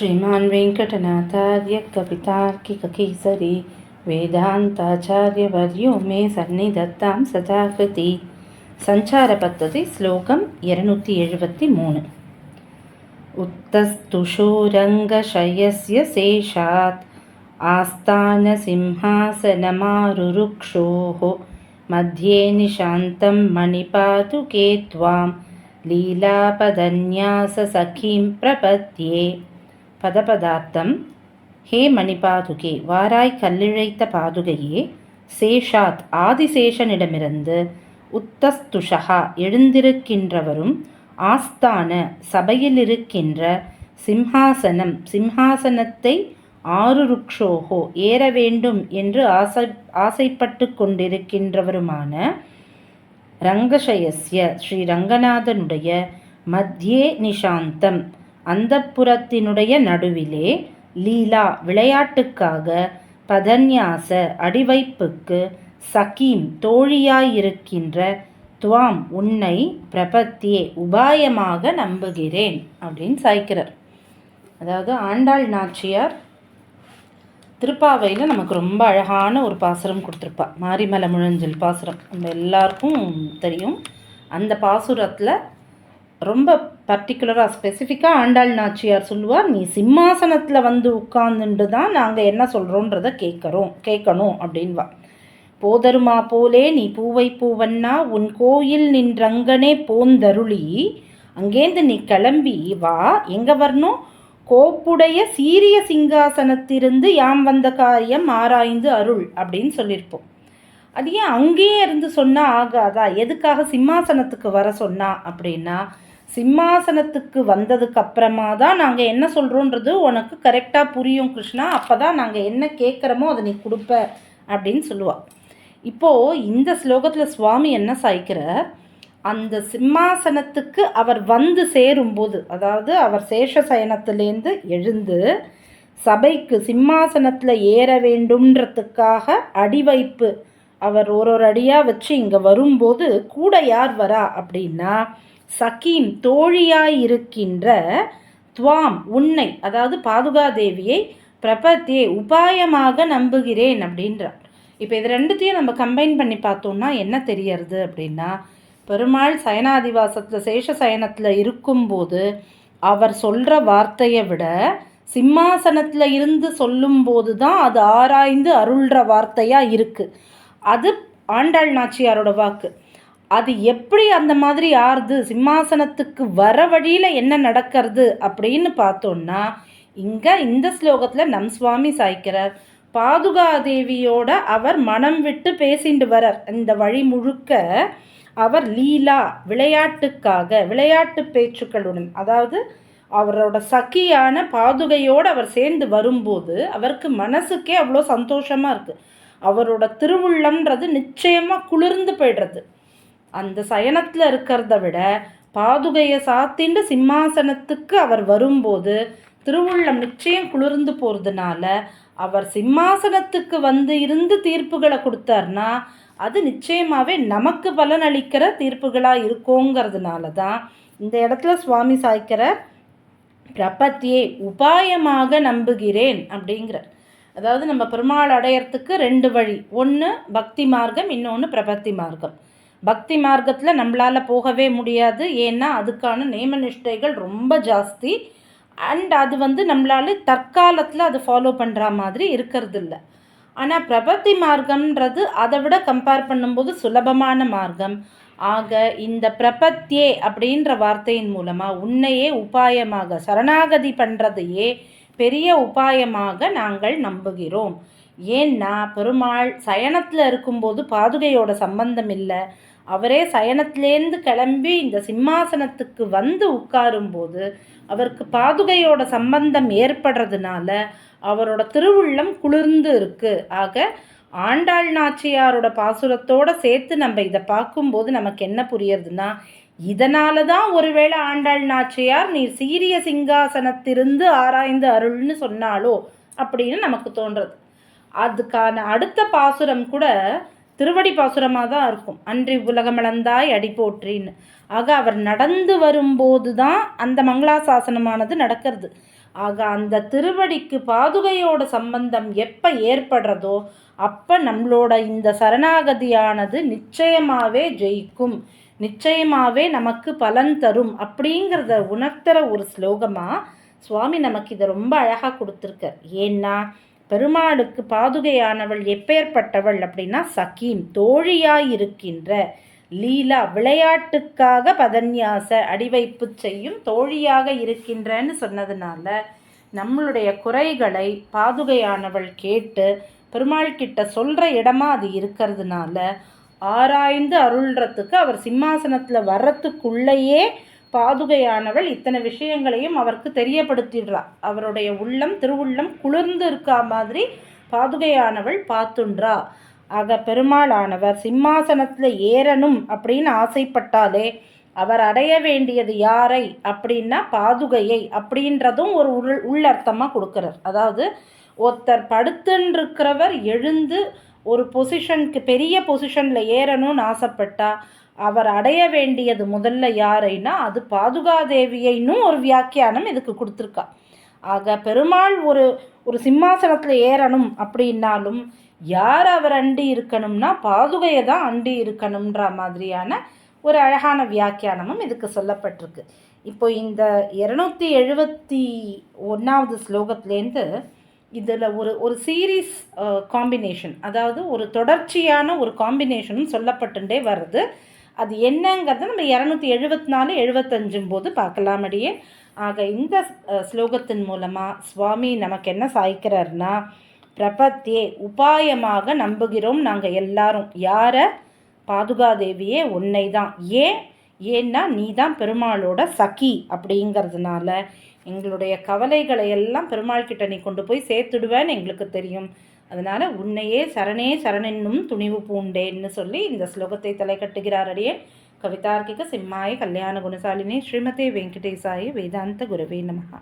శ్రీమాన్ వెంకటనాథార్య కవితార్కికకేసరి వేదాంతాచార్యవర్యో మే సన్నిధత్తాం సదాకృతి సంచార పద్ధతి శ్లోకం ఇరనూத்தி எழுபத்தி மூணு ఉత్తస్తుషూరంగశయస్య శేషాత్ ఆస్థాన సింహాసనమారురుక్షో మధ్యే నిశాంతం మణిపాతుకే లీలాపదన్యాస సఖీం ప్రపద్యే பதபதார்த்தம் ஹே மணிபாதுகே வாராய் கல்லிழைத்த பாதுகையே சேஷாத் ஆதிசேஷனிடமிருந்து உத்தஸ்துஷகா எழுந்திருக்கின்றவரும் ஆஸ்தான சபையிலிருக்கின்ற சிம்ஹாசனம் சிம்ஹாசனத்தை ஆருருக்ஷோகோ ஏற வேண்டும் என்று ஆசை ஆசைப்பட்டு கொண்டிருக்கின்றவருமான ரங்கசயஸ்ய ஸ்ரீ ரங்கநாதனுடைய மத்தியே நிஷாந்தம். அந்தப்புறத்தினுடைய நடுவிலே லீலா விளையாட்டுக்காக பதன்யாச அடிவைப்புக்கு சகீம் தோழியாயிருக்கின்ற துவாம் உன்னை பிரபத்தியே உபாயமாக நம்புகிறேன் அப்படின்னு சாய்க்கிறார். அதாவது ஆண்டாள் நாச்சியார் திருப்பாவையில் நமக்கு ரொம்ப அழகான ஒரு பாசுரம் கொடுத்துருப்பா. மாரிமலை முழஞ்சல் பாசுரம். நம்ம எல்லாருக்கும் தெரியும். அந்த பாசுரத்தில் ரொம்ப பர்டிகுலராக ஸ்பெசிஃபிக்காக ஆண்டாள் நாச்சியார் சொல்லுவார் நீ சிம்மாசனத்தில் வந்து உட்கார்ந்துட்டு தான் நாங்கள் என்ன சொல்கிறோன்றத கேட்குறோம் கேட்கணும் அப்படின்வா போதருமா போலே நீ பூவை பூவன்னா உன் கோயில் நின்றங்கனே போந்தருளி அங்கேருந்து நீ கிளம்பி வா எங்கே வரணும்? கோப்புடைய சீரிய சிங்காசனத்திலிருந்து யாம் வந்த காரியம் ஆராய்ந்து அருள் அப்படின்னு சொல்லியிருப்போம் அது ஏன் அங்கேயே இருந்து சொன்னால் ஆகாதா? எதுக்காக சிம்மாசனத்துக்கு வர சொன்னா அப்படின்னா சிம்மாசனத்துக்கு வந்ததுக்கு அப்புறமா தான் நாங்கள் என்ன சொல்கிறோன்றது உனக்கு கரெக்டாக புரியும் கிருஷ்ணா. அப்போ தான் நாங்கள் என்ன கேட்குறோமோ அதை நீ கொடுப்ப அப்படின்னு சொல்லுவாள் இப்போது இந்த ஸ்லோகத்தில் சுவாமி என்ன சாய்க்கிறார் அந்த சிம்மாசனத்துக்கு அவர் வந்து சேரும்போது அதாவது அவர் சேஷ சயனத்திலேருந்து எழுந்து சபைக்கு சிம்மாசனத்தில் ஏற வேண்டும்ன்றதுக்காக அடிவைப்பு அவர் ஒரு ஒரு அடியாக வச்சு இங்கே வரும்போது கூட யார் வரா அப்படின்னா சகீம் தோழியாய் இருக்கின்ற துவாம் உன்னை அதாவது பாதுகாதேவியை பிரபத்தியை உபாயமாக நம்புகிறேன் அப்படின்றார். இப்போ இது ரெண்டுத்தையும் நம்ம கம்பைன் பண்ணி பார்த்தோம்னா என்ன தெரியறது அப்படின்னா பெருமாள் சயனாதிவாசத்தில் சேஷ சயனத்தில் இருக்கும்போது அவர் சொல்கிற வார்த்தையை விட சிம்மாசனத்தில் இருந்து சொல்லும்போது தான் அது ஆராய்ந்து அருள்கிற வார்த்தையாக இருக்குது அது ஆண்டாள் நாச்சியாரோட வாக்கு. அது எப்படி அந்த மாதிரி ஆறுது? சிம்மாசனத்துக்கு வர வழியில் என்ன நடக்கிறது அப்படின்னு பார்த்தோன்னா இங்கே இந்த ஸ்லோகத்தில் நம் சுவாமி சாய்க்கிறார். பாதுகாதேவியோட அவர் மனம் விட்டு பேசிட்டு வரார். இந்த வழி முழுக்க அவர் லீலா விளையாட்டுக்காக விளையாட்டு பேச்சுக்களுடன் அதாவது அவரோட சக்கியான பாதுகையோடு அவர் சேர்ந்து வரும்போது அவருக்கு மனசுக்கே அவ்வளோ சந்தோஷமாக இருக்குது அவரோட திருவுள்ளம்ன்றது நிச்சயமாக குளிர்ந்து போய்டுறது. அந்த சயனத்தில் இருக்கிறத விட பாதுகையை சாத்திண்டு சிம்மாசனத்துக்கு அவர் வரும்போது திருவுள்ளம் நிச்சயம் குளிர்ந்து போகிறதுனால அவர் சிம்மாசனத்துக்கு வந்து இருந்து தீர்ப்புகளை கொடுத்தார்னா அது நிச்சயமாகவே நமக்கு பலனளிக்கிற தீர்ப்புகளாக இருக்கோங்கிறதுனால தான் இந்த இடத்துல சுவாமி சாய்க்கிற பிரபத்தியே உபாயமாக நம்புகிறேன் அப்படிங்கிற அதாவது நம்ம பெருமாள் அடையறதுக்கு ரெண்டு வழி. ஒன்று பக்தி மார்க்கம் இன்னொன்று பிரபத்தி மார்க்கம். பக்தி மார்க்கத்தில் நம்மளால் போகவே முடியாது. ஏன்னா அதுக்கான நியம நிஷ்டைகள் ரொம்ப ஜாஸ்தி. அண்ட் அது வந்து நம்மளால தற்காலத்தில் அது ஃபாலோ பண்ணுற மாதிரி இருக்கிறது இல்லை ஆனால் பிரபத்தி மார்க்கம்ன்றது அதை விட கம்பேர் பண்ணும்போது சுலபமான மார்க்கம். ஆக இந்த பிரபத்தியே அப்படின்ற வார்த்தையின் மூலமாக உன்னையே உபாயமாக சரணாகதி பண்ணுறதையே பெரிய உபாயமாக நாங்கள் நம்புகிறோம். ஏன்னா பெருமாள் சயனத்தில் இருக்கும்போது பாதுகையோட சம்பந்தம் இல்லை. அவரே சயனத்திலேருந்து கிளம்பி இந்த சிம்மாசனத்துக்கு வந்து உட்காரும்போது அவருக்கு பாதுகையோட சம்பந்தம் ஏற்படுறதுனால அவரோட திருவுள்ளம் குளிர்ந்து இருக்கு. ஆக ஆண்டாள் நாச்சியாரோட பாசுரத்தோட சேர்த்து நம்ம இதை பார்க்கும்போது நமக்கு என்ன புரியறதுன்னா இதனால தான் ஒருவேளை ஆண்டாள் நாச்சியார் நீ சீரிய சிங்காசனத்திலிருந்து ஆராய்ந்து அருள்னு சொன்னாலோ அப்படின்னு நமக்கு தோன்றது. அதுக்கான அடுத்த பாசுரம் கூட திருவடி பாசுரமாக தான் இருக்கும். அன்றி உலகமளந்தாய் அடி போற்றின்னு ஆக அவர் நடந்து வரும்போது தான் அந்த மங்களாசாசனமானது நடக்கிறது. ஆக அந்த திருவடிக்கு பாதுகையோட சம்பந்தம் எப்போ ஏற்படுறதோ அப்போ நம்மளோட இந்த சரணாகதியானது நிச்சயமாகவே ஜெயிக்கும். நிச்சயமாகவே நமக்கு பலன் தரும் அப்படிங்கிறத உணர்த்துற ஒரு ஸ்லோகமாக சுவாமி நமக்கு இதை ரொம்ப அழகாக கொடுத்துருக்கார். ஏன்னா பெருமாளுக்கு பாதுகையானவள் எப்பேற்பட்டவள் அப்படின்னா சகீம் தோழியாயிருக்கின்ற லீலா விளையாட்டுக்காக பதன்யாச அடிவைப்பு செய்யும் தோழியாக இருக்கின்றன்னு சொன்னதுனால நம்மளுடைய குறைகளை பாதுகையானவள் கேட்டு பெருமாள் கிட்ட சொல்கிற இடமா அது இருக்கிறதுனால ஆராய்ந்து அருள்றதுக்கு அவர் சிம்மாசனத்தில் வர்றதுக்குள்ளேயே பாதுகையானவள் இத்தனை விஷயங்களையும் அவருக்கு தெரியப்படுத்திடுறா அவருடைய உள்ளம் திருவுள்ளம் குளிர்ந்து இருக்கா மாதிரி பாதுகையானவள் பார்த்துன்றா. ஆக பெருமாளானவர் சிம்மாசனத்தில் ஏறணும் அப்படின்னு ஆசைப்பட்டாலே அவர் அடைய வேண்டியது யாரை அப்படின்னா பாதுகையை அப்படின்றதும் ஒரு உள் உள்ளர்த்தமாக கொடுக்குறார். அதாவது ஒருத்தர் படுத்துன்றிருக்கிறவர் எழுந்து ஒரு பொசிஷனுக்கு பெரிய பொசிஷனில் ஏறணும்னு ஆசைப்பட்டா அவர் அடைய வேண்டியது முதல்ல யாரைன்னா அது பாதுகாதேவியைன்னும் ஒரு வியாக்கியானம் இதுக்கு கொடுத்துருக்கா. ஆக பெருமாள் ஒரு ஒரு சிம்மாசனத்தில் ஏறணும் அப்படின்னாலும் யார் அவர் அண்டி இருக்கணும்னா பாதுகையை தான் அண்டி இருக்கணுன்ற மாதிரியான ஒரு அழகான வியாக்கியானமும் இதுக்கு சொல்லப்பட்டிருக்கு. இப்போ இந்த இரநூத்தி எழுபத்தி ஒன்றாவது ஸ்லோகத்துலேருந்து இதில் ஒரு ஒரு சீரீஸ் காம்பினேஷன் அதாவது ஒரு தொடர்ச்சியான ஒரு காம்பினேஷனும் சொல்லப்பட்டுண்டே வருது. அது என்னங்கிறத நம்ம இரநூத்தி எழுபத்தி நாலு எழுபத்தஞ்சும் போது பார்க்கலாம் அடியே ஆக இந்த ஸ்லோகத்தின் மூலமாக சுவாமி நமக்கு என்ன சாய்க்கிறார்னா பிரபத்தியே உபாயமாக நம்புகிறோம் நாங்கள் எல்லாரும். யாரை? பாதுகாதேவியே உன்னை தான் ஏன்? ஏன்னா நீ தான் பெருமாளோட சகி அப்படிங்கிறதுனால எங்களுடைய கவலைகளை எல்லாம் பெருமாள் கிட்ட நீ கொண்டு போய் சேர்த்துடுவேன்னு எங்களுக்கு தெரியும். அதனால் உன்னையே சரணே சரணென்னும் துணிவு பூண்டேன்னு சொல்லி இந்த ஸ்லோகத்தை தலை கட்டுகிறார் அடியேன். கவிதார்க்கிக சிம்மாய கல்யாண குணசாலினி ஸ்ரீமதி வெங்கடேசாயி வேதாந்த குருவே நமகா